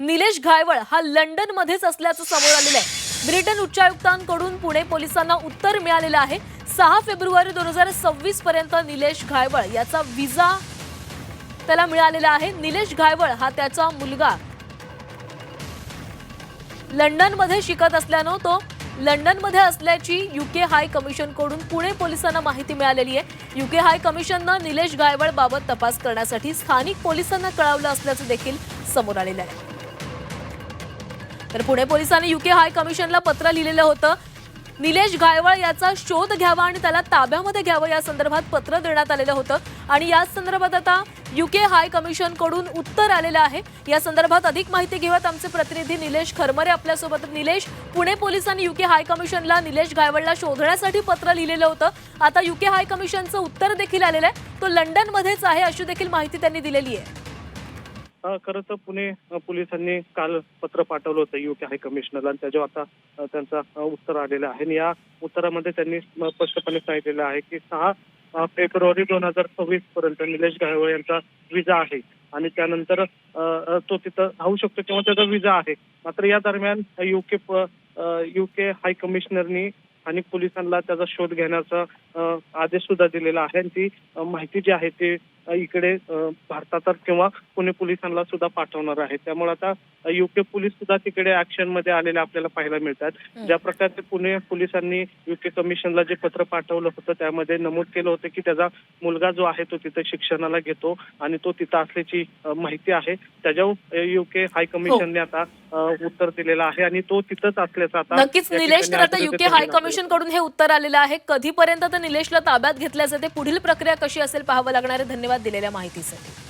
निलेश घायवळ हा लंडनमध्येच असल्याचं समोर आलेलं आहे. ब्रिटन उच्चायुक्तांकडून पुणे पोलिसांना उत्तर मिळालेलं आहे. सहा फेब्रुवारी दोन हजार सव्वीस पर्यंत निलेश घायवळ याचा विजा त्याला मिळालेला आहे. निलेश घायवळ हा त्याचा मुलगा. लंडनमध्ये शिकत असल्यानं तो लंडनमध्ये असल्याची युके हाय कमिशनकडून पुणे पोलिसांना माहिती मिळालेली आहे. युके हाय कमिशननं निलेश गायवळ बाबत तपास करण्यासाठी स्थानिक पोलिसांना कळवलं असल्याचं देखील समोर आलेलं आहे. तर पुणे पोलिसांनी युके हाय कमिशनला पत्र लिहिलेलं होतं. निलेश गायवळ याचा शोध घ्यावा आणि त्याला ताब्यामध्ये घ्यावं या संदर्भात पत्र देण्यात आलेलं होतं. आणि याच संदर्भात आता युके हाय कमिशनकडून उत्तर आलेलं आहे. या संदर्भात अधिक माहिती घेऊयात आमचे प्रतिनिधी निलेश खरमरे आपल्यासोबत. निलेश पुणे पोलिसांनी युके हाय कमिशनला निलेश गायवळला शोधण्यासाठी पत्र लिहिलेलं होतं. आता युके हाय कमिशनचं उत्तर देखील आलेलं आहे. तो लंडनमध्येच आहे अशी देखील माहिती त्यांनी दिलेली आहे. खरं तर पुणे पोलिसांनी काल पत्र पाठवलं होतं युके हाय कमिशनरला आणि त्याच्यावर आता त्यांचा उत्तर आलेलं आहे. आणि या उत्तरामध्ये त्यांनी स्पष्टपणे सांगितलेलं आहे की सहा फेब्रुवारी दोन हजार सव्वीस पर्यंत निलेश गायवळ यांचा विजा आहे. आणि त्यानंतर तो तिथं राहू शकतो किंवा त्याचा विजा आहे. मात्र या दरम्यान युके युके हाय कमिशनरनी स्थानिक पोलिसांना त्याचा शोध घेण्याचा आदेश सुद्धा दिलेला आहे. आणि ती माहिती जी आहे ती इकडे भारतात किंवा पुणे पोलिसांना सुद्धा पाठवणार आहे. त्यामुळे आता युके पोलीस सुद्धा तिकडे ऍक्शनमध्ये आलेले आपल्याला पाहायला मिळतात. ज्या प्रकारे पुणे पोलिसांनी युके कमिशनला जे पत्र पाठवलं होतं त्यामध्ये नमूद केलं होतं की त्याचा मुलगा जो आहे तो तिथे शिक्षणाला घेतो आणि तो तिथं असल्याची माहिती आहे. त्याच्यावर युके हाय कमिशनने आता उत्तर दिलेलं आहे आणि तो तिथंच असल्याचं आता नक्कीच निलेश तर आता युके ते हाय. कमिशनकडून हे उत्तर आलेलं आहे. कधीपर्यंत तर निलेशला ताब्यात घेतल्या जाते पुढील प्रक्रिया कशी असेल पाहावं लागणार आहे. धन्यवाद दिलेल्या माहितीसाठी.